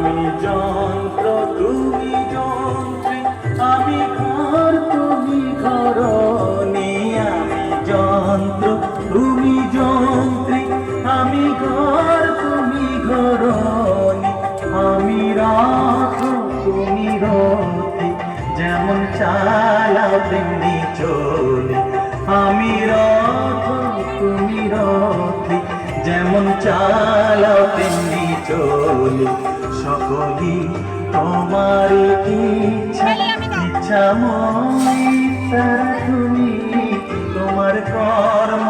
আমি যন্ত্র, তুমি যন্ত্রী। আমি ঘর, তুমি ঘরণী। আমি যন্ত্র, তুমি যন্ত্রী। আমি ঘর, তুমি ঘরণী। আমি রাখ, তুমি রতি যেমন চালা, তেমনি চলে। আমি রথ তুমি রথি যেমন চালা, তেমনি সকলই তোমার ইচ্ছা। ইচ্ছা মনে তুমি তোমার কর্ম